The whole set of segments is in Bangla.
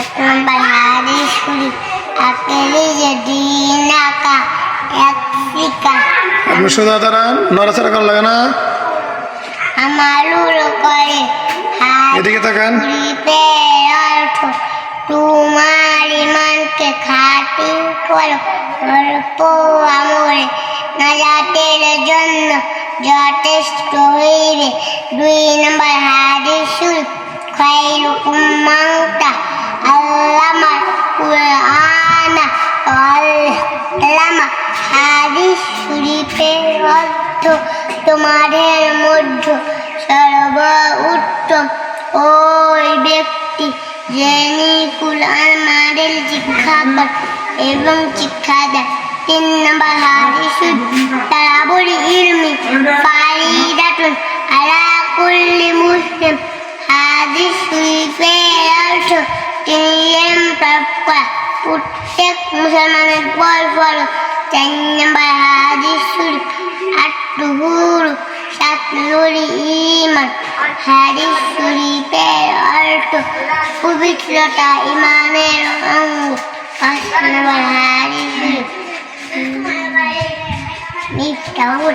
এখন বাংলাদেশ করি। আকেলি যদি নাকা এক শিকা নড়াচড়া করা লাগে না। আমার উড়ো করে এদিকে তাকান। তোমার ইমানকে খাটি করো। অল্প আমরে নাজাতের জন্য যথেষ্ট হইবে। দুই নম্বর খাইরুকুম মাউতা আল্লামা কুরআনা আল্লামা হাদিস শরীফের অর্থ তোমাদের মধ্যে সর্ব উত্তম ওই ব্যক্তি যিনি কুরআন মাডেল শিক্ষা করে এবং শিক্ষা দেয় তিন নম্বর হাদিসুল তারাবুল ইলমি, ফারিদাতুন আলা কুল্লি মুসলিম। প্রাপ্য প্রত্যেক মুসলমানের পর ফলো চার নম্বর শরীফ আত্মহুর সাতলুর ইমান পবিত্রতা ইমানের অঙ্গ পাঁচ নম্বর হাদিস মিফতাহুল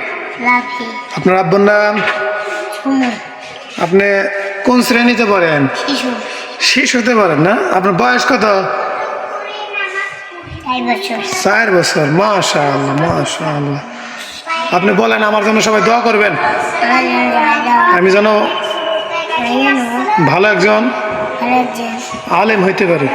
আপনার আব্বুর নাম? আপনি কোন শ্রেণীতে পড়েন? শিশু। শেষ হতে পারেন না। আপনার বয়স কত? চার বছর। চার বছর। মাশা আল্লাহ মাশা আল্লাহ আপনি বলেন আমার জন্য সবাই দোয়া করবেন। আমি যেন ভালো একজন। আলেম হইতে পারি।